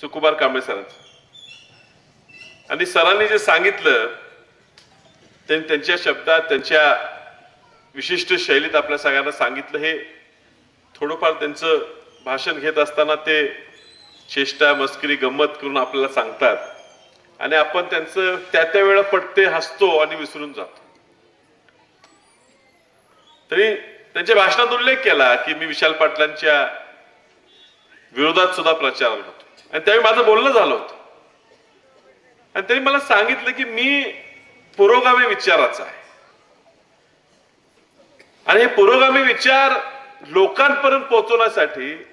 सुकुमार कांबळे सरांचं. आणि सरांनी जे सांगितलं त्यांनी त्यांच्या शब्दात त्यांच्या विशिष्ट शैलीत आपल्या सगळ्यांना सांगितलं हे थोडंफार त्यांचं भाषण घेत असताना ते चेष्टा मस्करी गंमत करून आपल्याला सांगतात. आणि आपण त्यांचं त्या त्या वेळा पटते हसतो आणि विसरून जातो. तरी त्यांच्या भाषणात उल्लेख केला की मी विशाल पाटलांच्या विरोधात सुद्धा प्रचार होतो. आणि त्यावेळी माझं बोलणं झालं होतं. आणि त्यांनी मला सांगितलं की मी पुरोगामी विचाराचा आहे. आणि हे पुरोगामी विचार लोकांपर्यंत पोहोचवण्यासाठी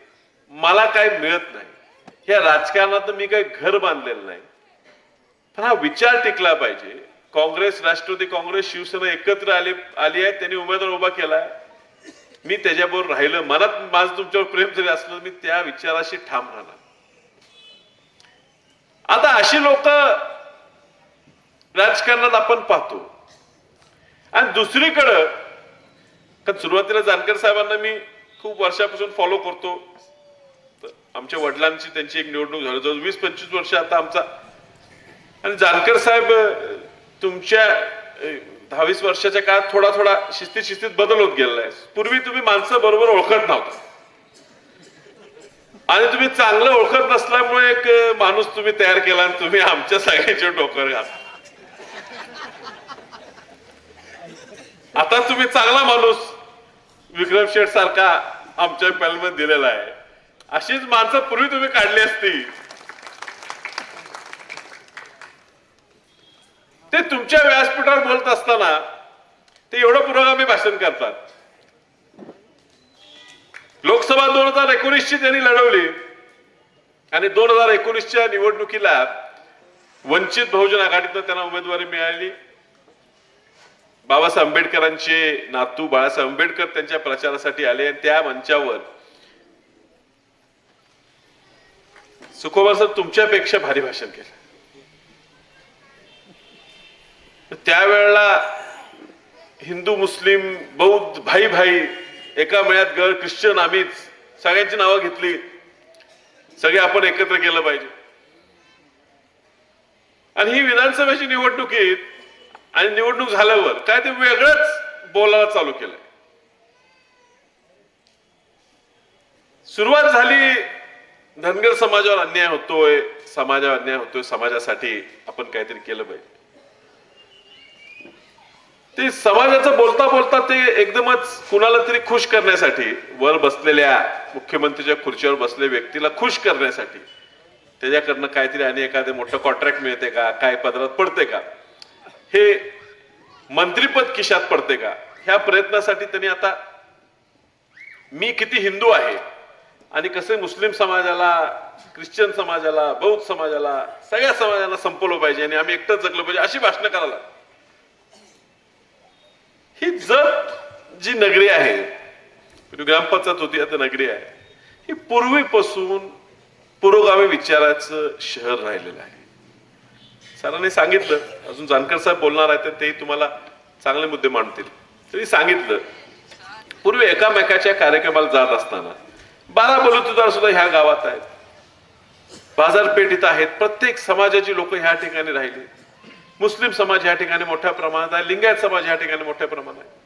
मला काय मिळत नाही. या राजकारणात मी काही घर बांधलेलं नाही. पण हा विचार टिकला पाहिजे. काँग्रेस राष्ट्रवादी काँग्रेस शिवसेना एकत्र आली आली आहे. त्यांनी उमेदवार उभा केलाय मी त्याच्याबरोबर राहिलं. मनात माझं तुमच्यावर प्रेम जरी असलं मी त्या विचाराशी ठाम राहणार आता अशी लोक राजकारणात आपण पाहतो. आणि दुसरीकडं कारण सुरुवातीला जानकर साहेबांना मी खूप वर्षापासून फॉलो करतो. आमच्या वडिलांची त्यांची एक निवडणूक झाली. जवळ वीस पंचवीस वर्ष आता आमचा. आणि जानकर साहेब तुमच्या दहावीस वर्षाच्या काळात थोडा थोडा शिस्तीत शिस्तीत बदल होत गेलेला आहे. पूर्वी तुम्ही माणसं बरोबर ओळखत नव्हता. आणि तुम्ही चांगलं ओळखत नसल्यामुळे एक माणूस तुम्ही तयार केला आणि तुम्ही आमच्या सगळ्यांच्या डोक्यावर घाला आता तुम्ही चांगला माणूस विक्रम शेठ सारखा आमच्या पॅनलमध्ये दिलेला आहे. अशीच माणसं पूर्वी तुम्ही काढली असती. ते तुमच्या व्यासपीठावर बोलत असताना ते एवढं पुरोगामी भाषण करतात. लोकसभा दोन हजार एकोणीसची त्यांनी लढवली. आणि दोन हजार एकोणीसच्या निवडणुकीला वंचित बहुजन आघाडीतनं त्यांना उमेदवारी मिळाली. बाबासाहेब आंबेडकरांचे नातू बाळासाहेब आंबेडकर त्यांच्या प्रचारासाठी आले. आणि त्या मंचावर सुखोबा सर तुमच्यापेक्षा भारी भाषण केलं. त्यावेळेला हिंदू मुस्लिम बौद्ध भाई भाई एका मेळ्यात गळ ख्रिश्चन आम्हीच सगळ्यांची नावं घेतली. सगळे आपण एकत्र केलं पाहिजे. आणि ही विधानसभेची निवडणुकीत आणि निवडणूक झाल्यावर काय ते वेगळंच बोलायला चालू केलंय. सुरुवात झाली धनगर समाजावर अन्याय होतोय समाजावर अन्याय होतोय समाजासाठी आपण काहीतरी केलं पाहिजे. ते समाजाचं बोलता बोलता ते एकदमच कुणाला तरी खुश करण्यासाठी वर बसलेल्या मुख्यमंत्रीच्या खुर्चीवर बसलेल्या व्यक्तीला खुश करण्यासाठी त्याच्याकडनं काहीतरी आणि एखादे मोठं कॉन्ट्रॅक्ट मिळते का काय पदरात पडते का हे मंत्रीपद किशात पडते का ह्या प्रयत्नासाठी त्यांनी आता मी किती हिंदू आहे आणि कसे मुस्लिम समाजाला ख्रिश्चन समाजाला बौद्ध समाजाला सगळ्या समाजाला संपवलं पाहिजे आणि आम्ही एकटंच जगलो पाहिजे अशी भाषणं करायला ही जत जी नगरी आहे म्हणजे ग्रामपंचायत होती आता नगरी आहे ही पूर्वीपासून पुरोगामी विचाराचं शहर राहिलेलं आहे. सरांनी सांगितलं अजून जानकर साहेब बोलणार आहेत तर तेही तुम्हाला चांगले मुद्दे मांडतील. तरी सांगितलं पूर्वी एकामेकाच्या कार्यक्रमाला जात असताना बारा बलुतेदार सुद्धा ह्या गावात आहेत. बाजारपेठीत आहेत प्रत्येक समाजाची लोक ह्या ठिकाणी राहिली. मुस्लिम समाज ह्या ठिकाणी मोठ्या प्रमाणात आहे लिंगायत समाज ह्या ठिकाणी मोठ्या प्रमाणात आहे.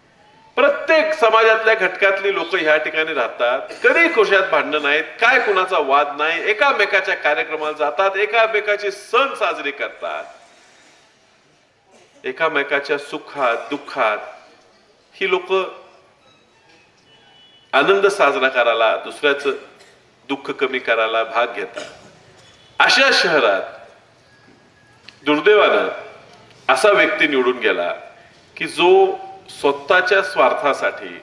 प्रत्येक समाजातल्या घटकातली लोक ह्या ठिकाणी राहतात. कधी कोशात भांडणं नाहीत काय कुणाचा वाद नाही एकामेकाच्या कार्यक्रमाला जातात एकामेकाचे सण साजरे करतात. एकामेकाच्या सुखात दुःखात ही लोक आनंद साजरा करायला दुसऱ्याचं दुःख कमी करायला भाग घेतात. अशा शहरात दुर्दैवानं असा व्यक्ती निवडून गेला की जो स्वतःच्या स्वार्थासाठी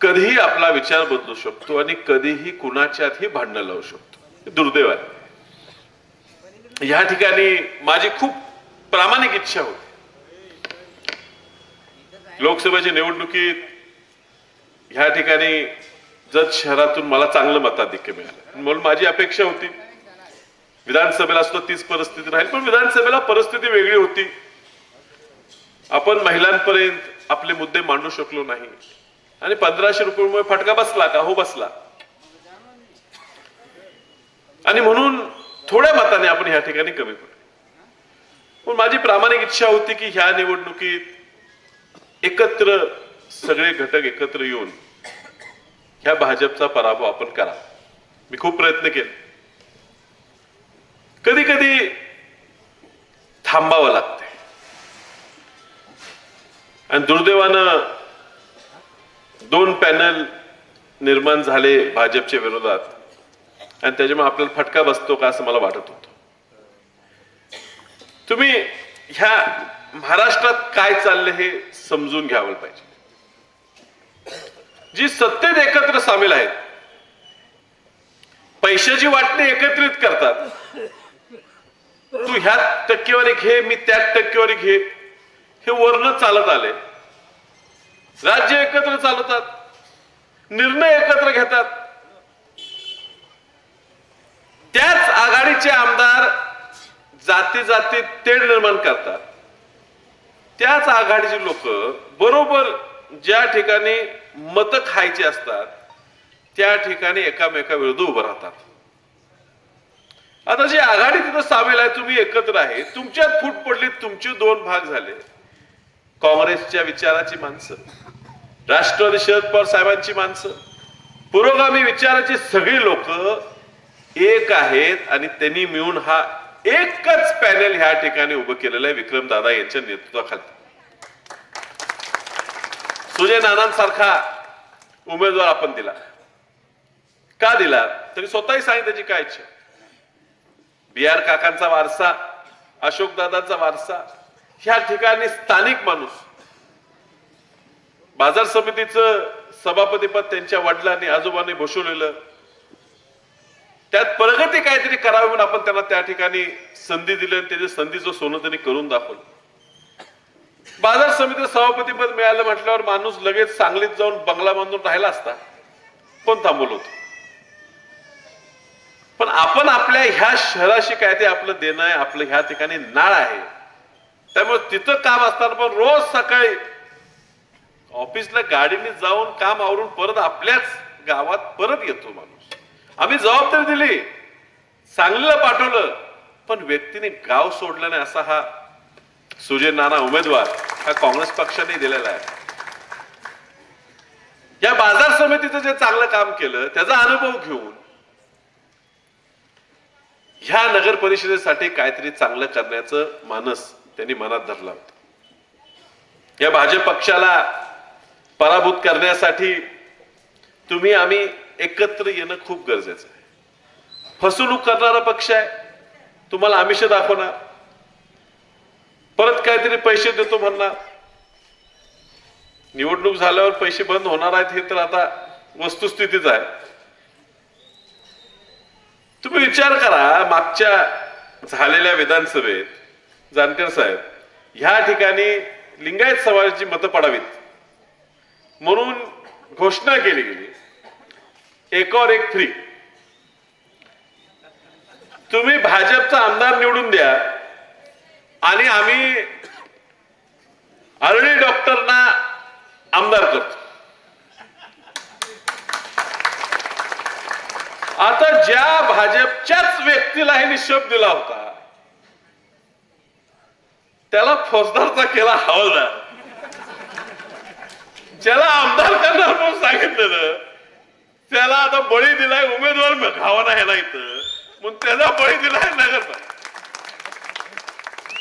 कधीही आपला विचार बदलू शकतो आणि कधीही कुणाच्यातही भांडणं लावू शकतो. दुर्दैव आहे. या ठिकाणी माझी खूप प्रामाणिक इच्छा होती. लोकसभेच्या निवडणुकीत ह्या ठिकाणी जत शहरातून मला चांगलं मताधिक्य मिळालं. म्हणून माझी अपेक्षा होती. विधानसभेला सुद्धा तीच परिस्थिती राहील पण विधानसभेला परिस्थिती वेगळी होती. आपण महिलांपर्यंत आपले मुद्दे मांडू शकलो नाही. आणि पंधराशे रुपयामुळे फटका बसला का? हो बसला. आणि म्हणून थोड्या मताने आपण ह्या ठिकाणी कमी पडतो पण माझी प्रामाणिक इच्छा होती की ह्या निवडणुकीत एकत्र सगळे घटक एकत्र येऊन ह्या भाजपचा पराभव आपण करा. मी खूप प्रयत्न केले. कधी कधी थांबावं लागतं. आणि दुर्दैवानं दोन पॅनल निर्माण झाले भाजपच्या विरोधात. आणि त्याच्यामुळे आपल्याला फटका बसतो का असं मला वाटत होतं. तुम्ही ह्या महाराष्ट्रात काय चाललं हे समजून घ्यावं पाहिजे. जी सत्तेत एकत्र सामील आहेत पैशाची वाटणी एकत्रित करतात. तू ह्यात टक्केवारी घे मी त्यात टक्केवारी घे. हे वर्ण चालत आले. राज्य एकत्र चालवतात निर्णय एकत्र घेतात. त्याच आघाडीचे आमदार जाती जाती तेढ निर्माण करतात. त्याच आघाडीचे लोक बरोबर ज्या ठिकाणी मत खायची असतात त्या ठिकाणी एकामेका विरुद्ध उभं राहतात. आता जी आघाडी तिथं सामील आहे तुम्ही एकत्र आहे तुमच्यात फूट पडली तुमचे दोन भाग झाले. काँग्रेसच्या विचाराची माणसं राष्ट्रवादी शरद पवार साहेबांची माणसं पुरोगामी विचाराची सगळी लोक एक आहेत आणि त्यांनी मिळून हा एकच पॅनेल ह्या ठिकाणी उभं केलेलं आहे विक्रम दादा यांच्या नेतृत्वाखाली सुजय नानांसारखा उमेदवार आपण दिला. का दिला? तरी स्वतःही सांगितल्याची काय इच्छा. बी आर काकांचा वारसा अशोक दादांचा वारसा ह्या ठिकाणी स्थानिक माणूस बाजार समितीचं सभापतीपद त्यांच्या वडिलांनी आजोबांनी भूषवलेलं त्यात प्रगती काहीतरी करावी म्हणून आपण त्यांना त्या ठिकाणी संधी दिली आणि त्याच्या संधीचं सोनं त्यांनी करून दाखवलं. बाजार समिती सभापतीपद मिळालं म्हटल्यावर माणूस लगेच सांगलीत जाऊन बंगला बांधून राहिला असता. कोण थांबवलं होतं? पण आपण आपल्या ह्या शहराशी काय ते आपलं देणं आहे आपलं ह्या ठिकाणी नाळ आहे. त्यामुळे तिथं काम असताना पण रोज सकाळी ऑफिसला गाडीने जाऊन काम आवरून परत आपल्याच गावात परत येतो माणूस. आम्ही जबाबदारी दिली. सांगलीला पाठवलं. पण व्यक्तीने गाव सोडलं नाही असा हा सुजय नाना उमेदवार हा काँग्रेस पक्षाने दिलेला आहे. या बाजार समितीचं जे चांगलं काम केलं त्याचा अनुभव घेऊन ह्या नगर परिषदेसाठी काहीतरी चांगलं करण्याचं मानस त्यांनी मनात धरला. होता या भाजप पक्षाला पराभूत करण्यासाठी तुम्ही आम्ही एकत्र येणं खूप गरजेचं आहे. फसवणूक करणारा पक्ष आहे. तुम्हाला आमिष दाखवणार. परत काहीतरी पैसे देतो म्हणणार. निवडणूक झाल्यावर पैसे बंद होणार आहेत हे तर आता वस्तुस्थितीच आहे. तुम्ही विचार करा मागच्या झालेल्या विधानसभेत जानकर साहेब ह्या ठिकाणी लिंगायत समाजाची मतं पडावीत. म्हणून घोषणा केली गेली. एकावर एक फ्री तुम्ही भाजपचा आमदार निवडून द्या आणि आम्ही आरडी डॉक्टरना आमदार करतो. आता ज्या भाजपच्याच व्यक्तीला हे निशब दिला होता त्याला फौजदारचा केला हवालदार. ज्याला आमदार करणार म्हणून सांगितलेलं त्याला आता बळी दिलाय उमेदवार घावाना ह्याला इथं. म्हणून त्याला बळी दिलाय नगर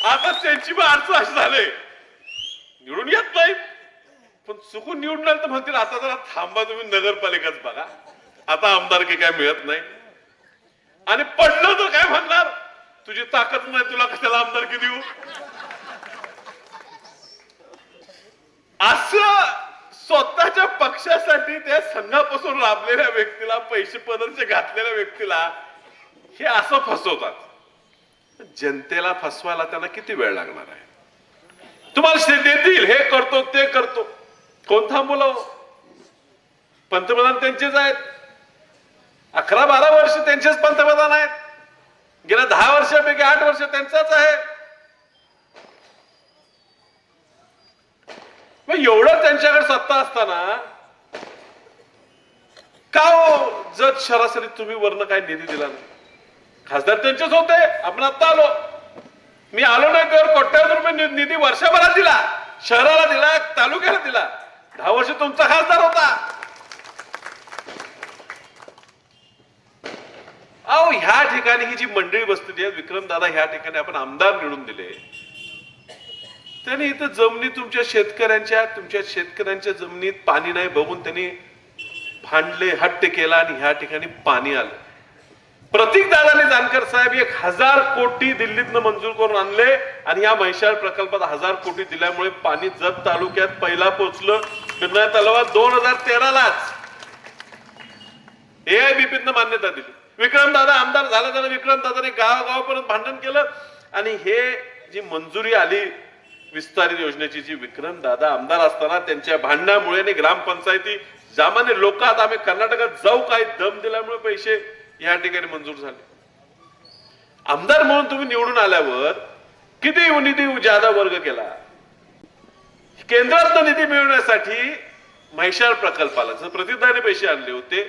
आता त्यांची पण अडचण अशी झाले. निवडून येत नाही पण चुकून निवडून तर म्हणतील आता जरा थांबा तुम्ही नगरपालिकाच बघा. आता आमदारकी काय मिळत नाही. आणि पडलं तर काय म्हणणार? तुझी ताकद नाही तुला कशाला आमदारकी देऊ? असं स्वतःच्या पक्षासाठी त्या संघापासून लाभलेल्या व्यक्तीला पैसे पदरचे घातलेल्या व्यक्तीला हे असं फसवतात. जनतेला फसवायला त्यांना किती वेळ लागणार आहे? तुम्हाला शेती देतील हे करतो ते करतो. कोण थांबवलं हो? पंतप्रधान त्यांचेच आहेत. अकरा बारा वर्ष त्यांचेच पंतप्रधान आहेत. गेल्या दहा वर्षापैकी आठ वर्ष त्यांचाच आहे. मग एवढं त्यांच्याकडे सत्ता असताना का हो जत सरासरी तुम्ही वर्ण काय निधी दिला नाही? खासदार त्यांचेच होते आपण आता आलो. मी आलो नाही तर कोट्यावधी रुपये निधी वर्षभरात दिला शहराला दिला तालुक्याला दिला. दहा वर्ष तुमचा खासदार होता. अहो ह्या ठिकाणी ही जी मंडळी बसलेली आहे विक्रम दादा ह्या ठिकाणी आपण आमदार निवडून दिले. त्यांनी इथं जमिनी तुमच्या शेतकऱ्यांच्या तुमच्या शेतकऱ्यांच्या जमिनीत पाणी नाही बघून त्यांनी भांडले हट्ट केला आणि ह्या ठिकाणी पाणी आलं. प्रतीक दादाने जानकर साहेब एक हजार कोटी दिल्लीतनं मंजूर करून आणले आणि या म्हैसाळ प्रकल्पात हजार कोटी दिल्यामुळे पाणी जत तालुक्यात पहिला पोहोचलं पिरना तलावात दोन हजार तेरालाच एआयबीपीतनं मान्यता दिली. विक्रम दादा आमदार झाला त्यानं विक्रम दादाने गावागावापर्यंत भांडण केलं आणि हे जी मंजुरी आली विस्तारित योजनेची जी विक्रम दादा आमदार असताना त्यांच्या भांडणामुळे आणि ग्रामपंचायती सामान्य लोक आता आम्ही कर्नाटकात जाऊ काय दम दिल्यामुळे पैसे या ठिकाणी मंजूर झाले. आमदार म्हणून तुम्ही निवडून आल्यावर किती निधी जादा वर्ग केला? केंद्रात निधी मिळवण्यासाठी म्हैसाळ प्रकल्पाला जर प्रतिदाने पैसे आणले होते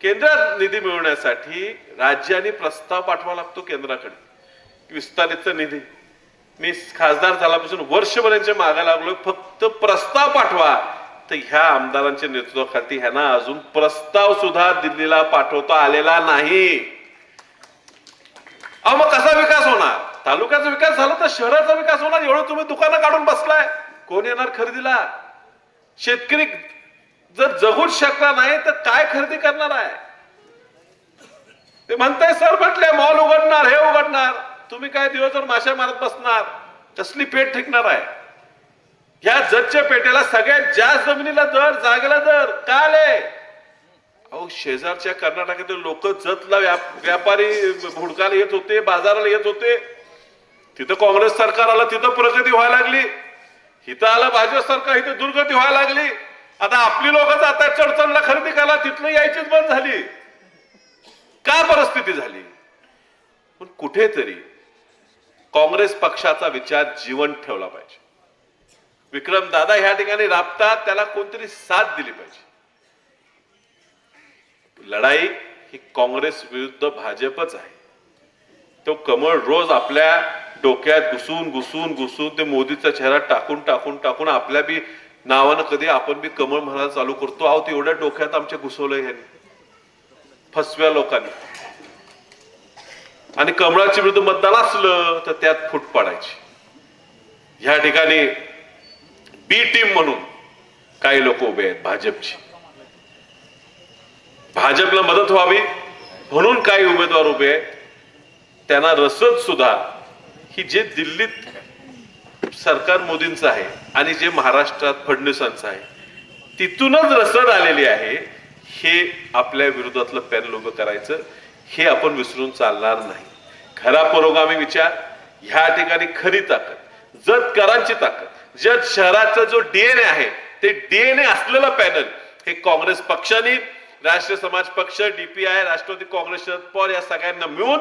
केंद्रात निधी मिळवण्यासाठी राज्याने प्रस्ताव पाठवा लागतो केंद्राकडे विस्तारित निधी. मी खासदार झाल्यापासून वर्षभर यांच्या मागा लागलो. फक्त प्रस्ताव पाठवा. तर ह्या आमदारांच्या नेतृत्वाखाली ह्यांना अजून प्रस्ताव सुद्धा दिल्लीला पाठवता आलेला नाही. अहो मग कसा विकास होणार? तालुक्याचा विकास झाला तर शहराचा विकास होणार? एवढं तुम्ही दुकानं काढून बसलाय. कोण येणार खरेदीला? शेतकरी जर जगूच शकला नाही तर काय खरेदी करणार आहे? ते म्हणताय सर म्हटले मॉल उघडणार हे उघडणार. तुम्ही काय दिवसभर माशा मारत बसणार? कसली पेट ठेकणार आहे? या जतच्या पेटेला सगळ्यात जास्त जमिनीला दर जागेला दर. काले अहो शेजारच्या कर्नाटकातील लोक जतला व्यापारी भुडकाला येत होते बाजाराला येत होते. तिथं काँग्रेस सरकार आलं तिथं प्रगती व्हायला लागली. इथं आलं भाजप सरकार इथं दुर्गती व्हायला लागली. आता आपली लोक आता चडचणला खरेदी करायला तिथलं यायचीच बंद झाली. का परिस्थिती झाली? पण कुठेतरी काँग्रेस पक्षाचा विचार जिवंत ठेवला पाहिजे. विक्रम दादा ह्या ठिकाणी राबतात त्याला कोणतरी साथ दिली पाहिजे. लढाई ही काँग्रेस विरुद्ध भाजपच आहे. तो कमळ रोज आपल्या डोक्यात घुसून घुसून घुसून ते मोदीचा चेहरा टाकून टाकून टाकून आपल्या बी नावानं कधी आपण बी कमळ म्हणायला चालू करतो आहोत ते एवढ्या डोक्यात आमच्या घुसवलंय ह्यांनी. फसव्या लोकांनी. आणि कमळाची विरुद्ध मतदान असलं तर त्यात फूट पाडायची. ह्या ठिकाणी बी टीम म्हणून काही लोक उभे आहेत भाजपची. भाजपला मदत व्हावी म्हणून काही उमेदवार उभे आहेत. त्यांना रसद सुद्धा ही जे दिल्लीत सरकार मोदींचं आहे आणि जे महाराष्ट्रात फडणवीसांचं आहे तिथूनच रसद आलेली आहे हे आपल्या विरोधातलं पॅनल उभं करायचं हे आपण विसरून चालणार नाही. खरा पुरोगामी विचार ह्या ठिकाणी खरी ताकद जतकरांची ताकद. जत शहराचा जो डीएनए आहे ते डीएनए असलेलं पॅनल हे काँग्रेस पक्षाने राष्ट्रीय समाज पक्ष डीपीआय राष्ट्रवादी काँग्रेस शरद पवार या सगळ्यांना मिळून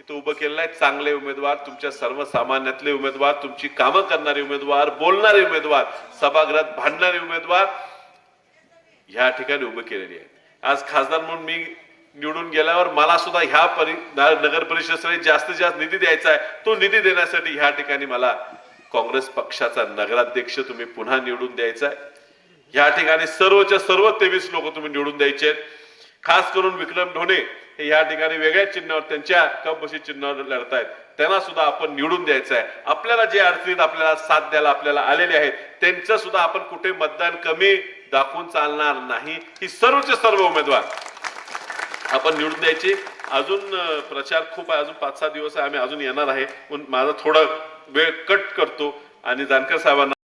इथं उभं केलेलं आहे. चांगले उमेदवार तुमच्या सर्वसामान्यातले उमेदवार तुमची कामं करणारे उमेदवार बोलणारे उमेदवार सभागृहात भांडणारे उमेदवार ह्या ठिकाणी उभे केलेली आहेत. आज खासदार म्हणून मी निवडून गेल्यावर मला सुद्धा ह्या परि नगर परिषदेसाठी जास्तीत जास्त निधी द्यायचा आहे. तो निधी देण्यासाठी ह्या ठिकाणी मला काँग्रेस पक्षाचा नगराध्यक्ष तुम्ही पुन्हा निवडून द्यायचा आहे. ह्या ठिकाणी सर्वच्या सर्व तेवीस लोक तुम्ही निवडून द्यायचे आहेत. खास करून विक्रम ढोणे हे या ठिकाणी वेगळ्या चिन्हावर त्यांच्या कपबशी चिन्हावर लढतायत. त्यांना सुद्धा आपण निवडून द्यायचं आहे. आपल्याला जे अडचणीत आपल्याला साथ द्यायला आपल्याला आलेले आहेत त्यांचं सुद्धा आपण कुठे मतदान कमी दाखवून चालणार नाही. ही सर्वचे सर्व उमेदवार. आपण निवडून द्यायची. अजून प्रचार खूप आहे. अजून पाच सहा दिवस आहे. आम्ही अजून येणार आहे. पण माझा थोडा वेळ कट करतो. आणि जानकर साहेबांना